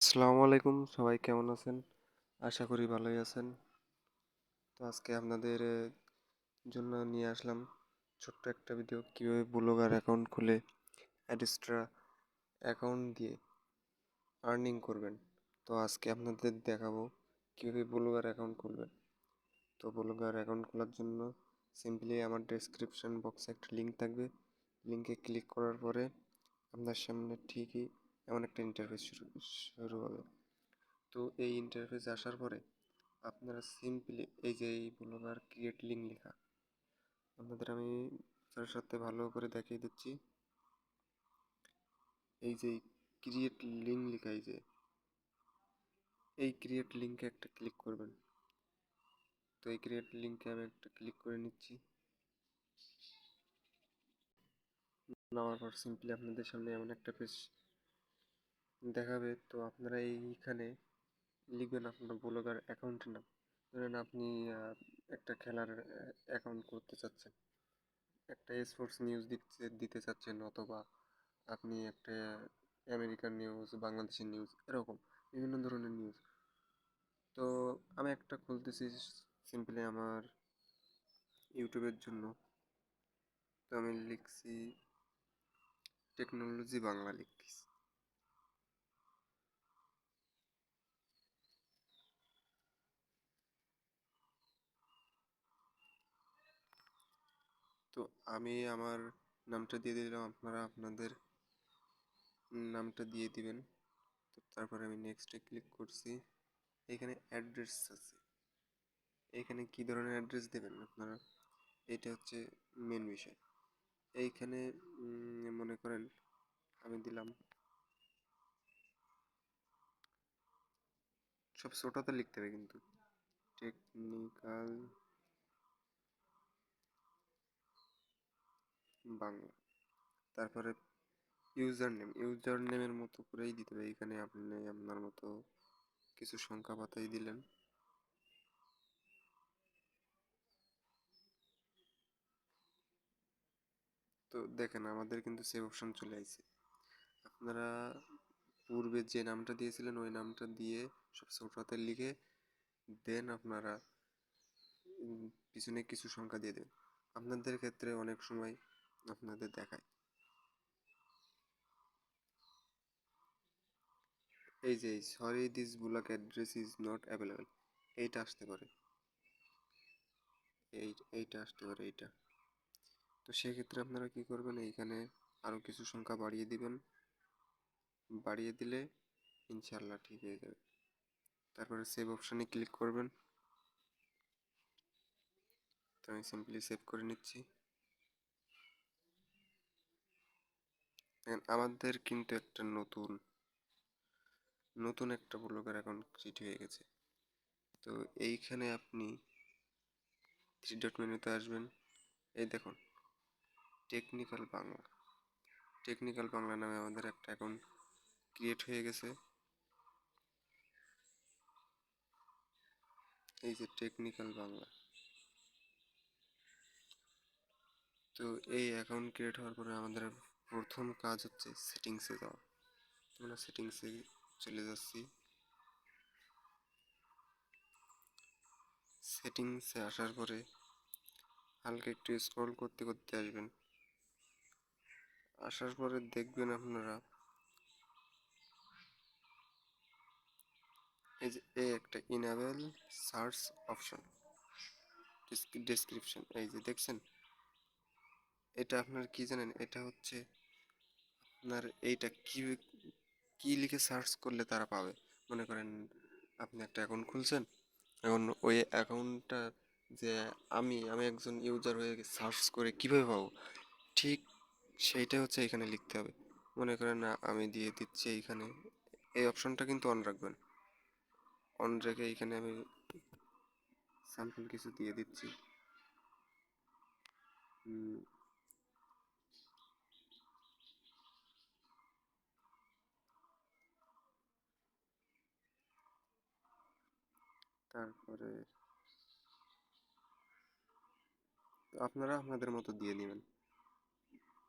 আসসালামু আলাইকুম, সবাই কেমন আছেন? আশা করি ভালোই আছেন। তো আজকে আপনাদের জন্য নিয়ে আসলাম ছোট্ট একটা ভিডিও কীভাবে ব্লগার অ্যাকাউন্ট খুলে অ্যাডিস্ট্রা অ্যাকাউন্ট দিয়ে আর্নিং করবেন। তো আজকে আপনাদের দেখাবো কীভাবে ব্লগার অ্যাকাউন্ট খুলবেন। তো ব্লগার অ্যাকাউন্ট খোলার জন্য সিম্পলি আমার ডেসক্রিপশন বক্সে একটা লিঙ্ক থাকবে। লিঙ্কে ক্লিক করার পরে আপনার সামনে ঠিকই এমন একটা ইন্টারফেস শুরু শুরু হবে। তো এই ইন্টারফেস আসার পরে আপনারা সিম্পলি এই যে এই ব্লগার ক্রিয়েট লিঙ্ক লেখা, আপনাদের আমি তার সাথে ভালো করে দেখিয়ে দিচ্ছি। এই যে ক্রিয়েট লিঙ্ক লেখা, এই যে এই ক্রিয়েট লিঙ্কে একটা ক্লিক করবেন। তো এই ক্রিয়েট লিঙ্কে আমি একটা ক্লিক করে নিচ্ছি। নেওয়ার পর সিম্পলি আপনাদের সামনে এমন একটা পেজ দেখাবে। তো আপনারা এইখানে লিখবেন আপনার ব্লগার অ্যাকাউন্টের নাম। ধরেন আপনি একটা খেলার অ্যাকাউন্ট করতে চাচ্ছেন। একটা স্পোর্টস নিউজ দিতে দিতে চাচ্ছেন অথবা আপনি একটা আমেরিকান নিউজ, বাংলাদেশের নিউজ, এরকম বিভিন্ন ধরনের নিউজ। তো আমি একটা খুলতেছি সিম্পলি আমার ইউটিউবের জন্য। তো আমি লিখছি টেকনোলজি বাংলা লিখছি তো আমি আমার নামটা দিয়ে দিলাম, আপনারা আপনাদের নামটা দিয়ে দিবেন। তো তারপরে আমি নেক্সটে ক্লিক করছি। এখানে অ্যাড্রেস আছে। এখানে কি ধরনের অ্যাড্রেস দেবেন আপনারা? এটা হচ্ছে মেন বিষয়। এইখানে মনে করেন আমি দিলাম। সব ছোটতে লিখতে হবে কিন্তু। টেকনিক্যাল বাংলা। তারপরে ইউজার নেম ইউজার নেমের মতো করেই দিতে হবে। এখানে আপনি আপনার মতো কিছু সংখ্যা পাতাই দিলেন। তো দেখেন, আমাদের কিন্তু সেভ অপশন চলে আসছে আপনারা পূর্বে যে নামটা দিয়েছিলেন, ওই নামটা দিয়ে সব ছোটতে লিখে দেন আপনারা পিছনে কিছু সংখ্যা দিয়ে দেন। আপনাদের ক্ষেত্রে অনেক সময় আপনাদের দেখায় এই যে sorry this block address is not available এইটা আসতে পারে। এই, এইটা আসতে পারে, এইটা। তো সেক্ষেত্রে আপনারা কি করবেন, এইখানে আরও কিছু সংখ্যা বাড়িয়ে দিবেন। বাড়িয়ে দিলে ইনশাল্লাহ ঠিক হয়ে যাবে। তারপরে সেভ অপশানে ক্লিক করবেন। তো আমি সিম্পলি সেভ করে নিচ্ছি। আমাদের কিন্তু একটা নতুন নতুন একটা ব্লগের অ্যাকাউন্ট ক্রিয়েট হয়ে গেছে। তো এইখানে আপনি থ্রি ডট মেনুতে আসবেন। এই দেখুন টেকনিক্যাল বাংলা। টেকনিক্যাল বাংলা নামে আমাদের একটা অ্যাকাউন্ট ক্রিয়েট হয়ে গেছে। এই যে টেকনিক্যাল বাংলা। তো এই অ্যাকাউন্ট ক্রিয়েট হওয়ার পরে আমাদের প্রথম কাজ হচ্ছে সেটিংসে যাওয়া। আমরা সেটিংসে চলে যাচ্ছি। সেটিংসে আসার পরে হালকা একটু স্ক্রল করতে করতে আসবেন। আসার পরে দেখবেন আপনারা এই যে এই একটা ইনাবেল সার্চ অপশন ডেসক্রিপশন এই যে দেখছেন? এটা আপনার কি জানেন? এটা হচ্ছে আপনার এইটা কি কি লিখে সার্চ করলে তারা পাবে? মনে করেন আপনি একটা অ্যাকাউন্ট খুলছেন, এখন ওই অ্যাকাউন্টটা যে আমি আমি একজন ইউজার হয়ে সার্চ করে কীভাবে পাবো? ঠিক সেইটাই হচ্ছে এখানে লিখতে হবে। মনে করেন আমি দিয়ে দিচ্ছি এইখানে, এই অপশনটা কিন্তু অন রাখবেন। অন রেখে এইখানে আমি স্যাম্পল কিছু দিয়ে দিচ্ছি। তারপরে আপনারা আপনাদের মতো দিয়ে নেবেন।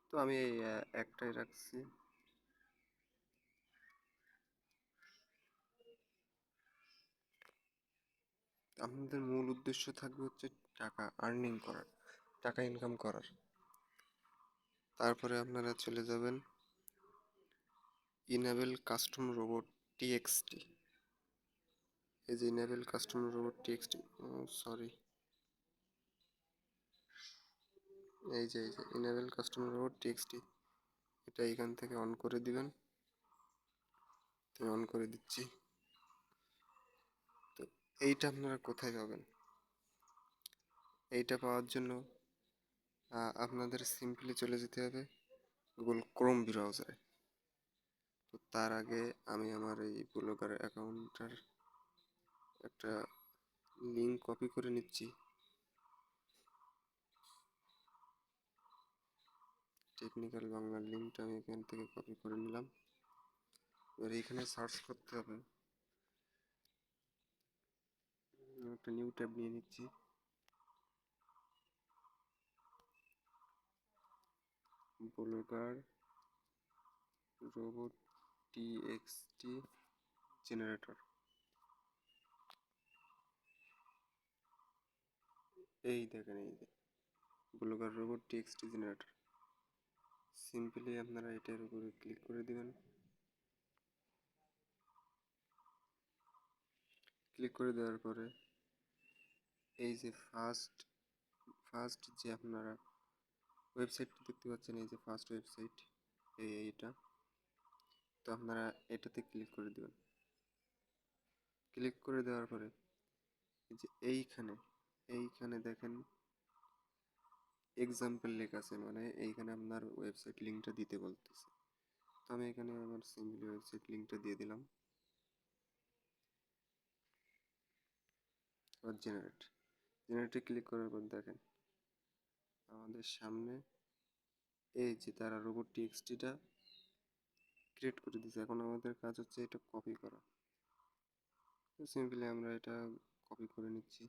তো আমি এই একটাই রাখছি। আপনাদের মূল উদ্দেশ্য থাকবে হচ্ছে টাকা আর্নিং করার, টাকা ইনকাম করার। তারপরে আপনারা চলে যাবেন ইনাবেল কাস্টম রোবট টিএক্সটি এই যে enable custom robot TXT sorry. এই যে এই যে ইনাবেল কাস্টম রোবট টিএক্সটি এটা এখান থেকে অন করে দিবেন। অন করে দিচ্ছি। তো এইটা আপনারা কোথায় পাবেন? এইটা পাওয়ার জন্য আপনাদের সিম্পলি চলে যেতে হবে গুগল ক্রোম ব্রাউজারে তো তার আগে আমি আমার এই ব্লগার অ্যাকাউন্টটার একটা লিঙ্ক কপি করে নিচ্ছি। টেকনিক্যাল বাংলার লিঙ্কটা আমি এখান থেকে কপি করে নিলাম। এবার এইখানে সার্চ করতে হবে। একটা নিউ ট্যাব নিয়ে নিচ্ছি। ব্লগার রোবট টিএক্সটি জেনারেটর এই দেখেন, এই যে blogger robot TXT generator simply আপনারা এটার উপরে ক্লিক করে দিবেন। ক্লিক করে দেওয়ার পরে এই যে ফার্স্ট ফার্স্ট যে আপনারা ওয়েবসাইটটি দেখতে পাচ্ছেন, এই যে ফার্স্ট ওয়েবসাইট এই, এইটা। তো আপনারা এটাতে ক্লিক করে দেবেন। ক্লিক করে দেওয়ার পরে এই যে এইখানে এইখানে দেখেন এক্সাম্পল লেখা আছে মানে এইখানে আপনার ওয়েবসাইট লিঙ্কটা দিতে বলতেছে। তো আমি এখানে আমার সিম্পলি ওয়েবসাইট লিঙ্কটা দিয়ে দিলাম। এবার জেনারেট জেনারেটে ক্লিক করার পর দেখেন, আমাদের সামনে এই যে তারা রোবট টিএক্সটিটা ক্রিয়েট করে দিয়েছে এখন আমাদের কাজ হচ্ছে এটা কপি করা। তো সিম্পলি আমরা এটা কপি করে নিচ্ছি।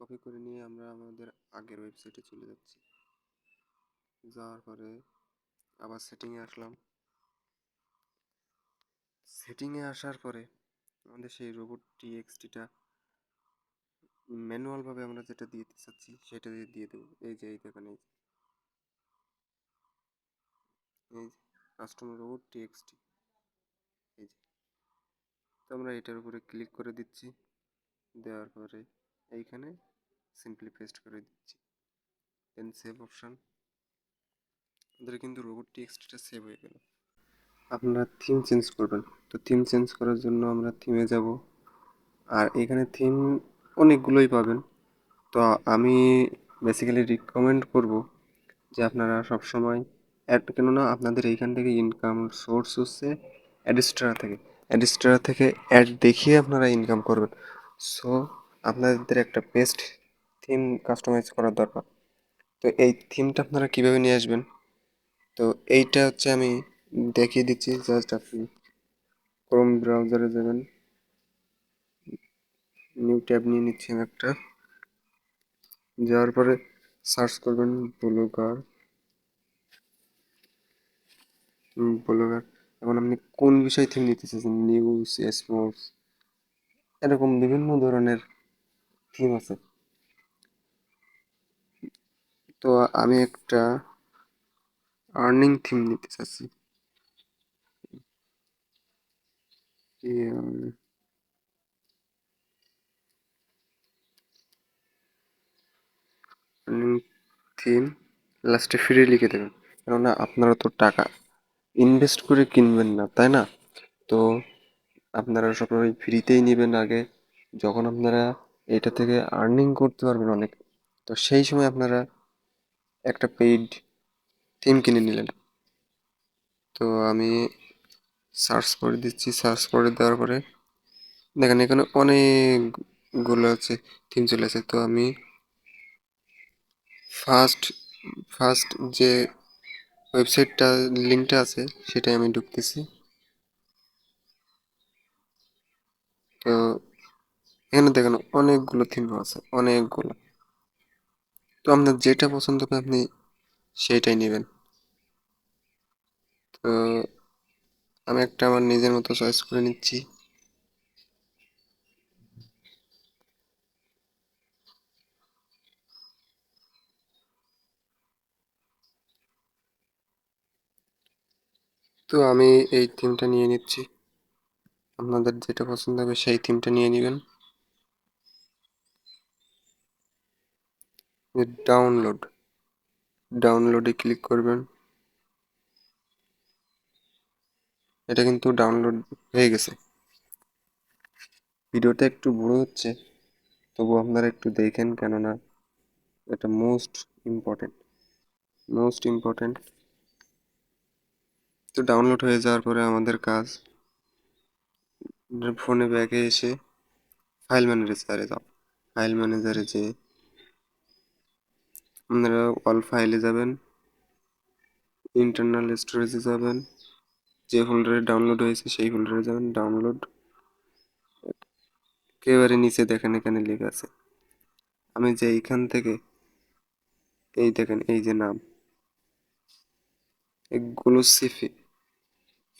কপি করে নিয়ে আমরা আমাদের আগের ওয়েবসাইটে চলে যাচ্ছি। যাওয়ার পরে আবার সেটিংয়ে আসলাম। সেটিংয়ে আসার পরে আমাদের সেই রোবট টিএক্সটিটা ম্যানুয়ালভাবে আমরা যেটা দিয়ে দিতে চাচ্ছি সেটা দিয়ে দিয়ে দেবো। এই যে, এই দেখেন, এই এই কাস্টমার রোবট টিএক্সটি এই যে। তো আমরা এটার উপরে ক্লিক করে দিচ্ছি। দেওয়ার পরে এইখানে সিম্পলি পেস্ট করে দিচ্ছি। দেন সেভ অপশান আমাদের কিন্তু রোবট টিএক্সটিটা সেভ হয়ে গেল। আপনারা থিম চেঞ্জ করবেন। তো থিম চেঞ্জ করার জন্য আমরা থিমে যাব। আর এখানে থিম অনেকগুলোই পাবেন। তো আমি বেসিক্যালি রিকমেন্ড করব যে আপনারা সবসময় অ্যাড কেননা আপনাদের এইখান থেকে ইনকাম সোর্স হচ্ছে অ্যাডিস্ট্রা থেকে। অ্যাডিস্ট্রা থেকে অ্যাড দেখিয়ে আপনারা ইনকাম করবেন। সো আপনাদের একটা বেস্ট থিম কাস্টমাইজ করার দরকার। তো এই থিমটা আপনারা কীভাবে নিয়ে আসবেন? তো এইটা হচ্ছে আমি দেখিয়ে দিচ্ছি জাস্ট আপনি ক্রোম ব্রাউজারে যাবেন। নিউ ট্যাব নিয়ে নিচ্ছি আমি একটা। যাওয়ার পরে সার্চ করবেন ব্লগার ব্লগার এখন আপনি কোন বিষয় থিম নিতে চাইছেন? নিউজ স্পোর্টস এরকম বিভিন্ন ধরনের থিম আছে। তো আমি একটা আর্নিং থিম নিতে চাচ্ছি। থিম লাস্টে ফ্রি লিখে দেবেন। কেননা আপনারা তো টাকা ইনভেস্ট করে কিনবেন না, তাই না? তো আপনারা সবসময় ফ্রিতেই নেবেন আগে। যখন আপনারা এটা থেকে আর্নিং করতে পারবেন অনেক। তো সেই সময় আপনারা একটা পেইড থিম কিনে নিলেন। তো আমি সার্চ করে দিচ্ছি সার্চ করে দেওয়ার পরে দেখেন এখানে অনেকগুলো আছে থিম চলে আসে। তো আমি ফার্স্ট ফার্স্ট যে ওয়েবসাইটটা লিঙ্কটা আছে, সেটাই আমি ঢুকতেছি। তো এখানে দেখেন অনেকগুলো থিম আছে, অনেকগুলো। তো আপনার যেটা পছন্দ করে আপনি সেইটাই নেবেন। তো আমি একটা আমার নিজের মতো চয়েস করে নিচ্ছি। তো আমি এই থিমটা নিয়ে নিচ্ছি। আপনাদের যেটা পছন্দ হবে সেই থিমটা নিয়ে নেবেন। ডাউনলোড ডাউনলোডে ক্লিক করবেন। এটা কিন্তু ডাউনলোড হয়ে গেছে। ভিডিওটা একটু বড় হচ্ছে, তবু আপনারা একটু দেখেন কেননা এটা মোস্ট ইম্পর্টেন্ট মোস্ট ইম্পর্টেন্ট তো ডাউনলোড হয়ে যাওয়ার পরে আমাদের কাজ, ফোনে ব্যাগে এসে ফাইল ম্যানেজারে যাও। ফাইল ম্যানেজারে যে আপনারা অল ফাইলে যাবেন ইন্টারনাল স্টোরেজে যাবেন, যে ফোল্ডারে ডাউনলোড হয়েছে সেই ফোল্ডারে যাবেন ডাউনলোড একেবারে নিচে দেখেন এখানে লেখা আছে। আমি যে এইখান থেকে, এই দেখেন, এই যে নাম, এগুলো সিফি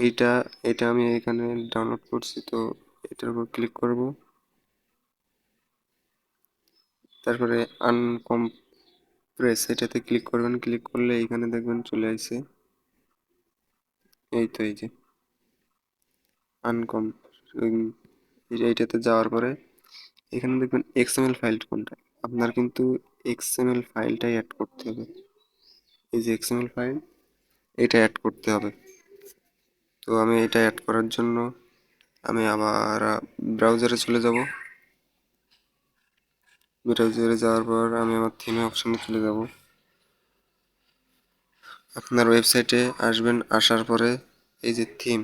এইটা, এটা আমি এখানে ডাউনলোড করছি, তো এটার উপর ক্লিক করব। তারপরে আনকম্প্রেস এটাতে ক্লিক করবেন ক্লিক করলে এইখানে দেখবেন চলে আসছে। এই তো এই যে। আনকম এইটাতে যাওয়ার পরে এখানে দেখবেন এক্সএমএল ফাইল কোনটা? আপনার কিন্তু এক্সএমএল ফাইলটাই অ্যাড করতে হবে। এই যে এক্সএমএল ফাইল এটা অ্যাড করতে হবে। তো আমি এটা অ্যাড করার জন্য আমি আবার ব্রাউজারে চলে যাব। ব্রাউজারে যাওয়ার পর আমি আমার থিমে অপশানে চলে যাব। আপনার ওয়েবসাইটে আসবেন, আসার পরে এই যে থিম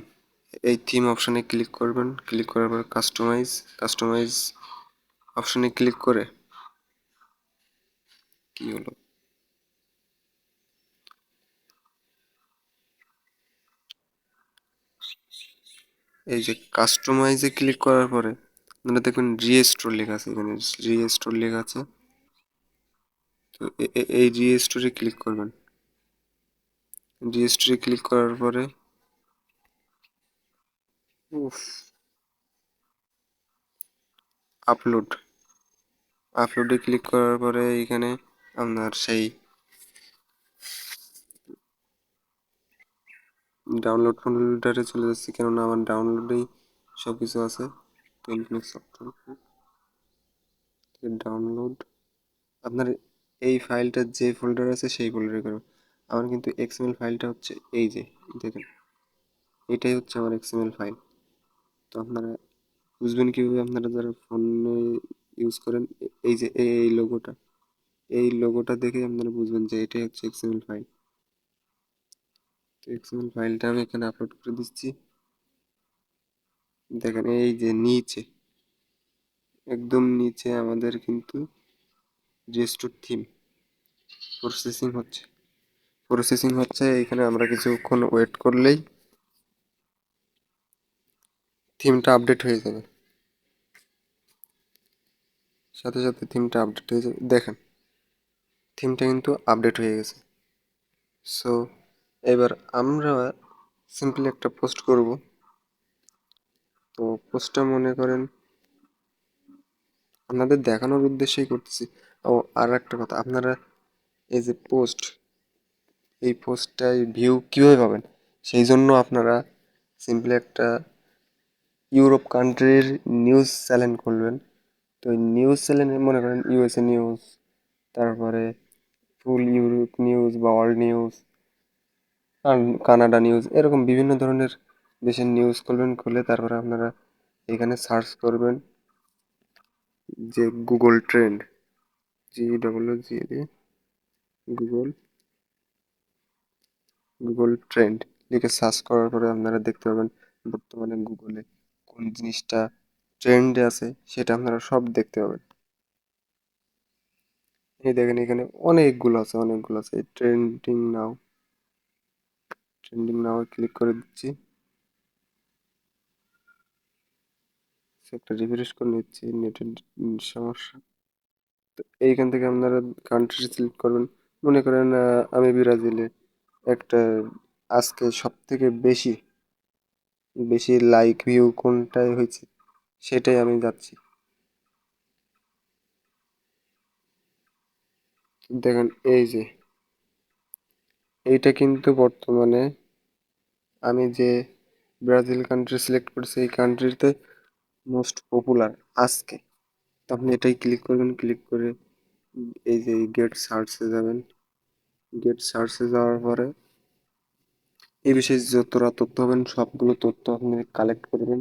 এই থিম অপশানে ক্লিক করবেন। ক্লিক করার পর কাস্টমাইজ কাস্টমাইজ অপশানে ক্লিক করে কি হলো? এই যে কাস্টমাইজে ক্লিক করার পরে আপনারা দেখবেন রিস্টোর লেখা আছে এখানে রিস্টোর লেখা আছে। তো এই রিস্টোরে ক্লিক করবেন। রিস্টোরে ক্লিক করার পরে, উফ আপলোড আপলোডে ক্লিক করার পরে এখানে আপনার সেই ডাউনলোড ফোল্ডারে চলে যাচ্ছি, কেননা আমার ডাউনলোডেই সব কিছু আছে। সফটওয়্যার ডাউনলোড আপনার এই ফাইলটা যে ফোল্ডার আছে সেই ফোল্ডারে করবেন আমার কিন্তু এক্সএমএল ফাইলটা হচ্ছে এই যে, দেখেন। এটাই হচ্ছে আমার এক্সএমএল ফাইল তো আপনারা বুঝবেন কীভাবে আপনারা যারা ফোনে ইউজ করেন, এই যে, এই লোগোটা এই লোগোটা দেখে আপনারা বুঝবেন যে এটাই হচ্ছে এক্সএমএল ফাইল তো এক্সএমএল ফাইলটা আমি এখানে আপলোড করে দিচ্ছি। দেখেন, এই যে নিচে, একদম নিচে আমাদের কিন্তু রেস্টোর থিম প্রসেসিং হচ্ছে। প্রসেসিং হচ্ছে, এখানে আমরা কিছুক্ষণ ওয়েট করলেই থিমটা আপডেট হয়ে যাবে। সাথে সাথে থিমটা আপডেট হয়ে যাবে। দেখেন থিমটা কিন্তু আপডেট হয়ে গেছে। সো এবার আমরা সিম্পলি একটা পোস্ট করব। তো পোস্টটা মনে করেন আপনাদের দেখানোর উদ্দেশ্যেই করতেছি। ও, আর একটা কথা, আপনারা এই যে পোস্ট, এই পোস্টটায় ভিউ কীভাবে পাবেন? সেই জন্য আপনারা সিম্পলি একটা ইউরোপ কান্ট্রির নিউজ চ্যানেল খুলবেন। তো নিউজ চ্যানেলে, মনে করেন ইউএসএ নিউজ, তারপরে ফুল ইউরোপ নিউজ বা ওয়ার্ল্ড নিউজ কানাডা নিউজ, এরকম বিভিন্ন ধরনের দেশের নিউজ খুলবেন খুলে তারপরে আপনারা এখানে সার্চ করবেন যে Google trend G double G Google Google trend লিখে সার্চ করার পরে আপনারা দেখতে পাবেন বর্তমানে গুগলে কোন জিনিসটা ট্রেন্ডে আছে সেটা আপনারা সব দেখতে পাবেন। এই দেখেন এখানে অনেকগুলো আছে অনেকগুলো আছে। Trending now trending now click করে দিচ্ছি। একটা রিফ্রেশ করে নিচ্ছি নেটের সমস্যা। তো এইখান থেকে আপনারা কান্ট্রি সিলেক্ট করবেন। মনে করেন আমি ব্রাজিলে একটা আজকে সব থেকে বেশি বেশি লাইক ভিউ কোনটায় হয়েছে, সেটাই আমি যাচ্ছি। দেখেন, এই যে, এইটা কিন্তু বর্তমানে আমি যে ব্রাজিল কান্ট্রি সিলেক্ট করেছি, এই কান্ট্রিতে মোস্ট পপুলার আজকে। তো আপনি এটাই ক্লিক করবেন ক্লিক করে এই যে গেট সার্চে যাবেন। গেট সার্চে যাওয়ার পরে এই বিষয়ে যতটা তথ্য হবেন সবগুলো তথ্য আপনি কালেক্ট করবেন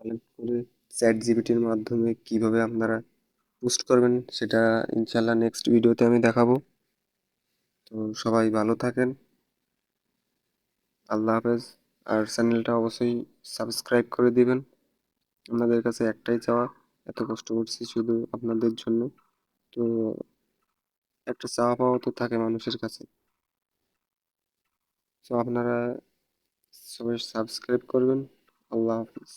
কালেক্ট করে চ্যাট জিবিটির মাধ্যমে কীভাবে আপনারা পোস্ট করবেন, সেটা ইনশাল্লাহ নেক্সট ভিডিওতে আমি দেখাবো। তো সবাই ভালো থাকেন। আল্লাহ হাফেজ। আর চ্যানেলটা অবশ্যই সাবস্ক্রাইব করে দিবেন। আপনাদের কাছে একটাই চাওয়া, এত কষ্ট করছি শুধু আপনাদের জন্য। তো একটা চাওয়া পাওয়া তো থাকে মানুষের কাছে। তো আপনারা সবাই সাবস্ক্রাইব করবেন। আল্লাহ হাফিজ।